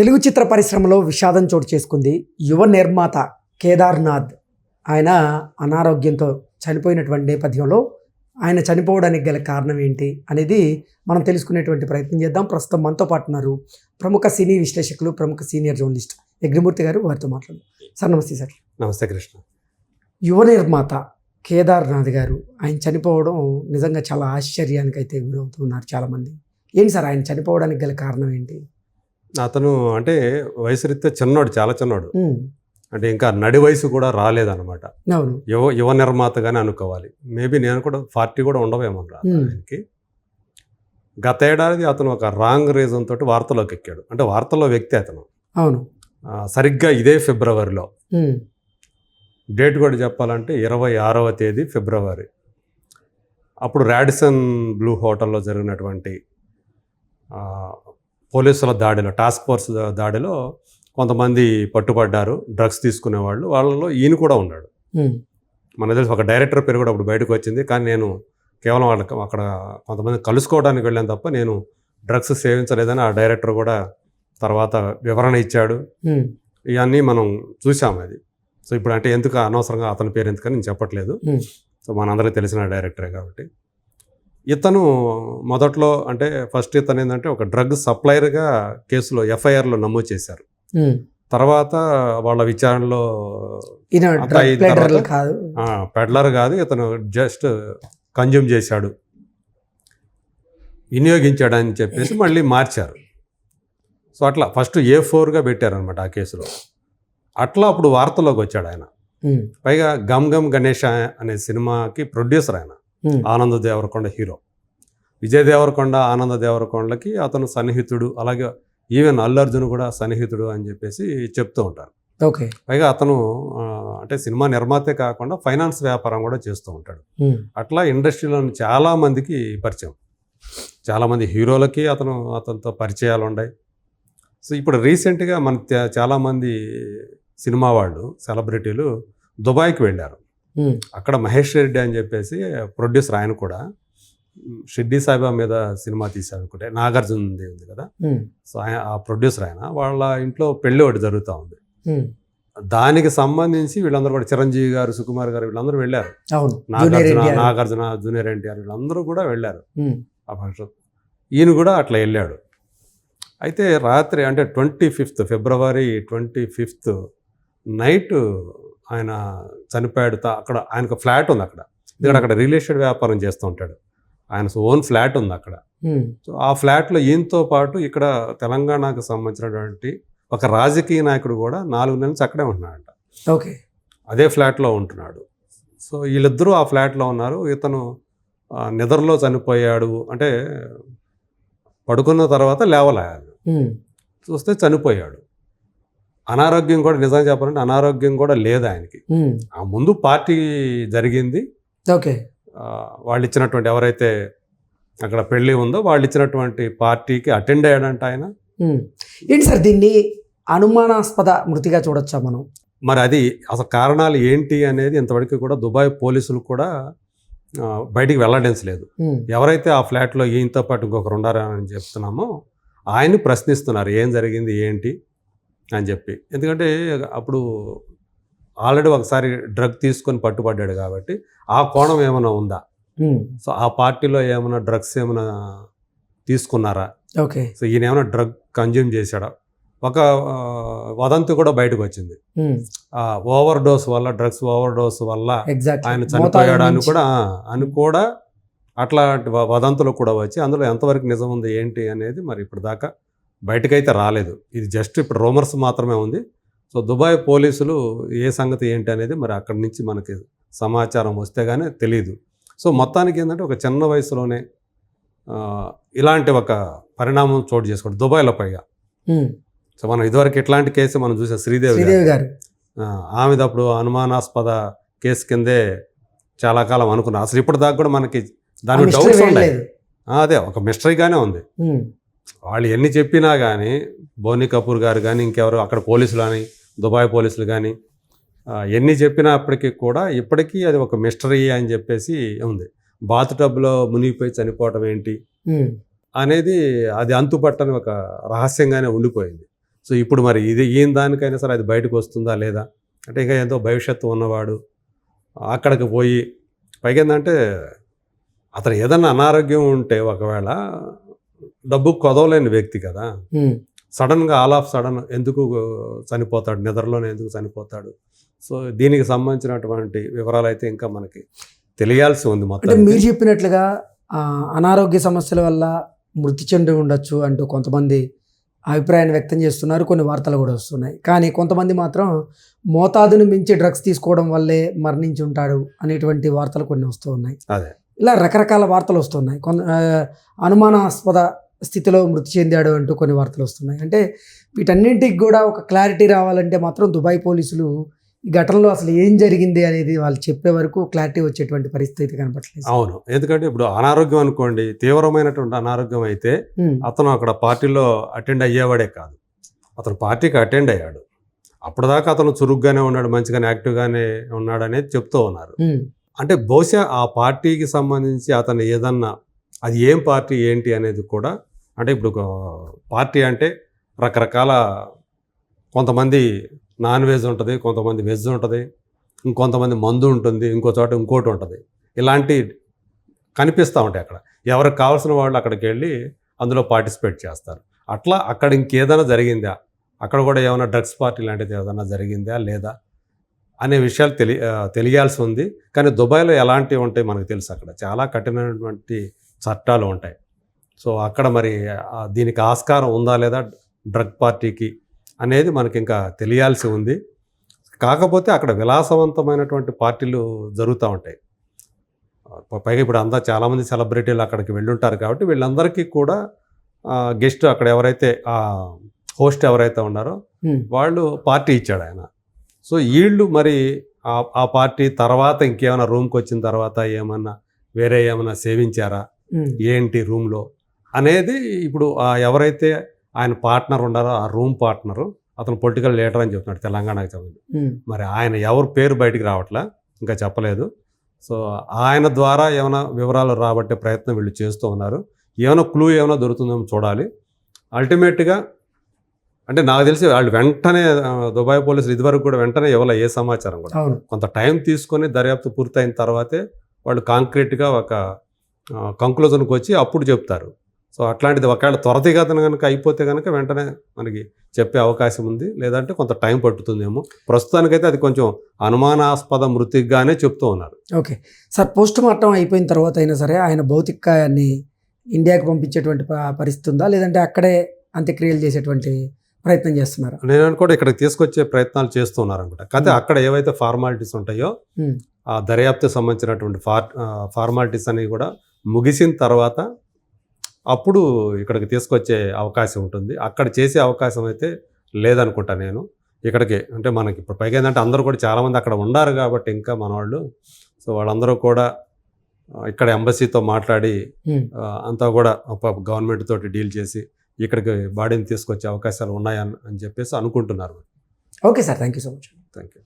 తెలుగు చిత్ర పరిశ్రమలో విషాదం చోటు చేసుకుంది యువ నిర్మాత కేదార్నాథ్. ఆయన అనారోగ్యంతో చనిపోయినటువంటి నేపథ్యంలో ఆయన చనిపోవడానికి గల కారణం ఏంటి అనేది మనం తెలుసుకునేటువంటి ప్రయత్నం చేద్దాం. ప్రస్తుతం మనతో పాటు ఉన్నారు ప్రముఖ సినీ విశ్లేషకులు ప్రముఖ సీనియర్ జర్నలిస్ట్ యజ్ఞమూర్తి గారు. వారితో మాట్లాడు సార్ నమస్తే సార్. నమస్తే కృష్ణ. యువ నిర్మాత కేదార్నాథ్ గారు ఆయన చనిపోవడం నిజంగా చాలా ఆశ్చర్యానికి అయితే గురవుతున్నారు చాలామంది. ఏంటి సార్ ఆయన చనిపోవడానికి గల కారణం ఏంటి? అతను అంటే వయసు రీత్యా చిన్నోడు చాలా చిన్నోడు. అంటే ఇంకా నడి వయసు కూడా రాలేదన్నమాట. అవును. యువ యువ నిర్మాతగానే అనుకోవాలి. మేబీ నేను కూడా ఫార్టీ కూడా ఉండవేమో. ఆయనకి. గత ఏడాది అతను ఒక రాంగ్ రీజన్ తోటి వార్తలోకి ఎక్కాడు. అంటే వార్తల్లో వ్యక్తి అతను. అవును. సరిగ్గా ఇదే ఫిబ్రవరిలో. డేట్ కూడా చెప్పాలంటే ఇరవై ఆరవ తేదీ ఫిబ్రవరి. అప్పుడు రాడిసన్ బ్లూ హోటల్లో జరిగినటువంటి పోలీసుల దాడిలో టాస్క్ ఫోర్స్ దాడిలో కొంతమంది పట్టుబడ్డారు డ్రగ్స్ తీసుకునేవాళ్ళు. వాళ్ళలో ఈయన కూడా ఉన్నాడు. మన తెలిసి ఒక డైరెక్టర్ పేరు కూడా అప్పుడు బయటకు వచ్చింది. కానీ నేను కేవలం వాళ్ళకి అక్కడ కొంతమంది కలుసుకోవడానికి వెళ్ళాను తప్ప నేను డ్రగ్స్ సేవించలేదని ఆ డైరెక్టర్ కూడా తర్వాత వివరణ ఇచ్చాడు. ఇవన్నీ మనం చూసాం అది. సో ఇప్పుడు అంటే ఎందుకు అనవసరంగా అతని పేరు ఎందుకని నేను చెప్పట్లేదు. సో మనందరికీ తెలిసిన డైరెక్టరే కాబట్టి. ఇతను మొదట్లో అంటే ఫస్ట్ ఇతను ఏంటంటే ఒక డ్రగ్ సప్లయర్గా కేసులో ఎఫ్ఐఆర్లో నమోదు చేశారు. తర్వాత వాళ్ళ విచారణలో పెడ్లర్ కాదు ఇతను జస్ట్ కన్జ్యూమ్ చేశాడు. వినియోగించాడని చెప్పేసి మళ్ళీ మార్చారు. సో అట్లా ఫస్ట్ ఏ ఫోర్గా పెట్టారనమాట ఆ కేసులో. అట్లా అప్పుడు వార్తల్లోకి వచ్చాడు ఆయన. పైగా గమ్ గమ్ గణేష్ అనే సినిమాకి ప్రొడ్యూసర్ ఆయన. ఆనంద దేవరకొండ హీరో. విజయ్ దేవరకొండ ఆనంద దేవరకొండలకి అతను సన్నిహితుడు అలాగే ఈవెన్ అల్లు అర్జున్ కూడా సన్నిహితుడు అని చెప్పేసి చెప్తూ ఉంటారు. ఓకే. పైగా అతను అంటే సినిమా నిర్మాతే కాకుండా ఫైనాన్స్ వ్యాపారం కూడా చేస్తూ ఉంటాడు. అట్లా ఇండస్ట్రీలో చాలా మందికి పరిచయం. చాలామంది హీరోలకి అతను అతనితో పరిచయాలు ఉన్నాయి. సో ఇప్పుడు రీసెంట్గా మన చాలామంది సినిమా వాళ్ళు సెలబ్రిటీలు దుబాయ్కి వెళ్ళారు. అక్కడ మహేష్ రెడ్డి అని చెప్పేసి ప్రొడ్యూసర్ ఆయన కూడా షిడ్డీ సాయిబా మీద సినిమా తీశారు అనుకుంటే నాగార్జున ఉంది కదా. సో ఆయన ఆ ప్రొడ్యూసర్ ఆయన వాళ్ళ ఇంట్లో పెళ్ళి ఒకటి జరుగుతూ ఉంది. దానికి సంబంధించి వీళ్ళందరూ కూడా చిరంజీవి గారు సుకుమార్ గారు వీళ్ళందరూ వెళ్ళారు. నాగార్జున. నాగార్జున జూనియర్ ఎన్టీఆర్ వీళ్ళందరూ కూడా వెళ్ళారు. ఆ ఫంక్షన్. ఈయన కూడా అట్లా వెళ్ళాడు. అయితే రాత్రి అంటే twenty fifth February twenty fifth night ఆయన చనిపోయాడు అక్కడ ఆయనకు ఫ్లాట్ ఉంది అక్కడ. ఇక్కడ అక్కడ రియల్ ఎస్టేట్ వ్యాపారం చేస్తూ ఉంటాడు. ఆయన ఓన్ ఫ్లాట్ ఉంది అక్కడ. ఉమ్, సో ఆ ఫ్లాట్లో ఈయనతో పాటు ఇక్కడ తెలంగాణకు సంబంధించినటువంటి ఒక రాజకీయ నాయకుడు కూడా నాలుగు నెలల నుంచి అక్కడే ఉంటున్నాడంట. ఓకే. అదే ఫ్లాట్లో ఉంటున్నాడు. సో వీళ్ళిద్దరూ ఆ ఫ్లాట్లో ఉన్నారు. ఇతను నిద్రలో చనిపోయాడు. అంటే పడుకున్న తర్వాత లేవలేయాలి ఉమ్, చూస్తే చనిపోయాడు. అనారోగ్యం కూడా నిజం చెప్పాలంటే అనారోగ్యం కూడా లేదు ఆయనకి. ఉమ్, ఆ ముందు పార్టీ జరిగింది. ఓకే వాళ్ళు ఇచ్చినటువంటి ఎవరైతే అక్కడ పెళ్ళి ఉందో వాళ్ళు ఇచ్చినటువంటి పార్టీకి అటెండ్ అయ్యాడంట ఆయన. ఉమ్. ఏంటి సార్ దీన్ని అనుమానాస్పద మృతిగా చూడొచ్చా మనం? మరి అది అసలు కారణాలు ఏంటి అనేది ఇంతవరకు కూడా దుబాయ్ పోలీసులు కూడా బయటికి వెల్లడించలేదు ఉమ్, ఎవరైతే ఆ ఫ్లాట్లో ఈయనతో పాటు ఇంకొకరు ఉన్నారని చెప్తున్నామో ఆయన్ని ప్రశ్నిస్తున్నారు. ఏం జరిగింది ఏంటి? అని చెప్పి. ఎందుకంటే అప్పుడు ఆల్రెడీ ఒకసారి డ్రగ్ తీసుకొని పట్టుబడ్డాడు కాబట్టి ఆ కోణం ఏమైనా ఉందా? సో ఆ పార్టీలో ఏమైనా డ్రగ్స్ ఏమైనా తీసుకున్నారా? ఓకే. సో ఈయన ఏమైనా డ్రగ్ కన్జ్యూమ్ చేశాడా? ఒక వదంతి కూడా బయటకు వచ్చింది. ఓవర్ డోస్ వల్ల డ్రగ్స్ ఓవర్ డోస్ వల్ల ఆయన చనిపోయాడు అని. కూడా అని కూడా అట్లాంటి వదంతులు కూడా వచ్చి అందులో ఎంతవరకు నిజం ఉంది ఏంటి అనేది మరి ఇప్పుడు దాకా బయటకైతే రాలేదు. ఇది జస్ట్ ఇప్పుడు రూమర్స్ మాత్రమే ఉంది. సో దుబాయ్ పోలీసులు ఏ సంగతి ఏంటి అనేది మరి అక్కడి నుంచి మనకి సమాచారం వస్తే కానీ తెలియదు సో మొత్తానికి ఏంటంటే ఒక చిన్న వయసులోనే ఇలాంటి ఒక పరిణామం చోటు చేసుకోండి దుబాయ్లో పైగా. సో మనం ఇదివరకు ఇట్లాంటి కేసు మనం చూసాం శ్రీదేవి గారు. శ్రీదేవి గారు. ఆ, ఆమెది అప్పుడు అనుమానాస్పద కేసు కిందే చాలా కాలం అనుకున్నా. అసలు ఇప్పటిదాకా కూడా మనకి దాని డౌట్స్ ఉన్నాయి. అదే ఒక మిస్టరీగానే ఉంది. వాళ్ళు ఎన్ని చెప్పినా కానీ బోనీ కపూర్ గారు కానీ ఇంకెవరు అక్కడ పోలీసులు కానీ దుబాయ్ పోలీసులు కానీ ఎన్ని చెప్పినప్పటికీ కూడా ఇప్పటికీ అది ఒక మిస్టరీ అని చెప్పేసి ఉంది. బాత్ టబ్లో మునిగిపోయి చనిపోవటం ఏంటి అనేది అది అంతుపట్టని ఒక రహస్యంగానే ఉండిపోయింది. సో సో ఇప్పుడు మరి ఇది ఈయన దానికైనా సరే అది బయటకు వస్తుందా లేదా? అంటే ఇంకా ఎంతో భవిష్యత్తు ఉన్నవాడు అక్కడికి పోయి పైగా ఏంటంటే అతను ఏదన్నా అనారోగ్యం ఉంటే ఒకవేళ డబ్బు కొదవలేని వ్యక్తి కదా. సడన్గా ఆల్ ఆఫ్ సడన్ ఎందుకు చనిపోతాడు? నిద్రలోనే ఎందుకు చనిపోతాడు? సో దీనికి సంబంధించినటువంటి వివరాలు అయితే ఇంకా మనకి తెలియాల్సి ఉంది మొత్తం మీరు చెప్పినట్లుగా ఆ, అనారోగ్య సమస్యల వల్ల మృతి చెంది ఉండొచ్చు అంటూ కొంతమంది అభిప్రాయాన్ని వ్యక్తం చేస్తున్నారు. కొన్ని వార్తలు కూడా వస్తున్నాయి. కానీ కొంతమంది మాత్రం మోతాదును మించి డ్రగ్స్ తీసుకోవడం వల్లే మరణించి ఉంటాడు అనేటువంటి వార్తలు కొన్ని వస్తూ ఉన్నాయి. అదే. ఇలా రకరకాల వార్తలు వస్తున్నాయి కొంత అనుమానాస్పద స్థితిలో మృతి చెందాడు అంటూ కొన్ని వార్తలు వస్తున్నాయి. అంటే వీటన్నింటికి కూడా ఒక క్లారిటీ రావాలంటే మాత్రం దుబాయ్ పోలీసులు ఈ ఘటనలో అసలు ఏం జరిగింది అనేది వాళ్ళు చెప్పే వరకు క్లారిటీ వచ్చేటువంటి పరిస్థితి కనపట్లేదు అవును. ఎందుకంటే ఇప్పుడు అనారోగ్యం అనుకోండి తీవ్రమైనటువంటి అనారోగ్యం అయితే అతను అక్కడ పార్టీలో అటెండ్ అయ్యేవాడే కాదు. అతను పార్టీకి అటెండ్ అయ్యాడు. అప్పటిదాకా అతను చురుగ్గానే ఉన్నాడు మంచిగానే యాక్టివ్గానే ఉన్నాడు అనేది చెప్తూ ఉన్నారు. అంటే బహుశా ఆ పార్టీకి సంబంధించి అతను ఏదన్నా అది ఏం పార్టీ ఏంటి అనేది కూడా అంటే ఇప్పుడు పార్టీ అంటే రకరకాల కొంతమంది నాన్ వెజ్ ఉంటుంది కొంతమంది వెజ్ ఉంటుంది ఇంకొంతమంది మందు ఉంటుంది ఇంకో చోట ఇంకోటి ఉంటుంది. ఇలాంటి కనిపిస్తూ ఉంటాయి అక్కడ. ఎవరికి కావాల్సిన వాళ్ళు అక్కడికి వెళ్ళి అందులో పార్టిసిపేట్ చేస్తారు. అట్లా అక్కడ ఇంకేదైనా జరిగిందా? అక్కడ కూడా ఏమైనా డ్రగ్స్ పార్టీ లాంటిది ఏదైనా జరిగిందా లేదా? అనే విషయాలు తెలి తెలియాల్సి ఉంది. కానీ దుబాయ్లో ఎలాంటివి ఉంటాయి మనకు తెలుసు అక్కడ. చాలా కఠినమైనటువంటి చట్టాలు ఉంటాయి. సో అక్కడ మరి దీనికి ఆస్కారం ఉందా లేదా డ్రగ్ పార్టీకి అనేది మనకి ఇంకా తెలియాల్సి ఉంది. కాకపోతే అక్కడ విలాసవంతమైనటువంటి పార్టీలు జరుగుతూ ఉంటాయి. పైగా ఇప్పుడు అంతా చాలామంది సెలబ్రిటీలు అక్కడికి వెళ్ళుంటారు కాబట్టి వీళ్ళందరికీ కూడా గెస్ట్ అక్కడ ఎవరైతే ఆ హోస్ట్ ఎవరైతే ఉన్నారో వాళ్ళు పార్టీ ఇచ్చాడు ఆయన. సో వీళ్ళు మరి ఆ ఆ పార్టీ తర్వాత ఇంకేమైనా రూమ్కి వచ్చిన తర్వాత ఏమన్నా వేరే ఏమైనా సేవించారా? ఏంటి రూమ్లో? అనేది ఇప్పుడు ఎవరైతే ఆయన పార్ట్నర్ ఉన్నారో ఆ రూమ్ పార్ట్నరు అతను పొలిటికల్ లీడర్ అని చెప్తున్నాడు తెలంగాణకి ఉమ్, మరి ఆయన ఎవరు పేరు బయటికి రావట్లా? ఇంకా చెప్పలేదు. సో ఆయన ద్వారా ఏమైనా వివరాలు రాబట్టే ప్రయత్నం వీళ్ళు చేస్తూ ఉన్నారు. ఏమైనా క్లూ ఏమైనా దొరుకుతుందేమో చూడాలి. అల్టిమేట్గా అంటే నాకు తెలిసి వాళ్ళు వెంటనే దుబాయ్ పోలీసులు ఇదివరకు కూడా వెంటనే ఇవ్వాల ఏ సమాచారం కూడా. కొంత టైం తీసుకొని దర్యాప్తు పూర్తయిన తర్వాతే వాళ్ళు కాంక్రీట్గా ఒక కంక్లూజన్కి వచ్చి అప్పుడు చెప్తారు. సో అట్లాంటిది ఒకవేళ త్వరతిగతన కనుక అయిపోతే కనుక వెంటనే మనకి చెప్పే అవకాశం ఉంది. లేదంటే కొంత టైం పట్టుతుందేమో. ప్రస్తుతానికైతే అది కొంచెం అనుమానాస్పద మృతిగానే చెప్తూ ఉన్నారు. ఓకే. సార్ పోస్ట్ మార్టం అయిపోయిన తర్వాత అయినా సరే ఆయన భౌతికాయాన్ని ఇండియాకి పంపించేటువంటి ప- పరిస్థితి ఉందా? లేదంటే అక్కడే అంత్యక్రియలు చేసేటువంటి ప్రయత్నం చేస్తున్నారా? నేను అనుకోండి ఇక్కడికి తీసుకొచ్చే ప్రయత్నాలు చేస్తూ ఉన్నారు అనుకుంటా కాకపోతే. అక్కడ ఏవైతే ఫార్మాలిటీస్ ఉంటాయో. ఆ దర్యాప్తు సంబంధించినటువంటి ఫార్ ఫార్మాలిటీస్ అనేవి కూడా ముగిసిన తర్వాత అప్పుడు ఇక్కడికి తీసుకొచ్చే అవకాశం ఉంటుంది. అక్కడ చేసే అవకాశం అయితే లేదనుకుంటా నేను. ఇక్కడికి అంటే మనకి ఇప్పుడు పైగా ఏంటంటే అందరూ కూడా చాలామంది అక్కడ ఉండారు కాబట్టి ఇంకా మన వాళ్ళు సో వాళ్ళందరూ కూడా ఇక్కడ ఎంబసీతో మాట్లాడి అంతా కూడా గవర్నమెంట్ తోటి డీల్ చేసి ఇక్కడికి బాడీని తీసుకొచ్చే అవకాశాలు ఉన్నాయని అని చెప్పేసి అనుకుంటున్నారు. Okay sir. Thank you so much. Thank you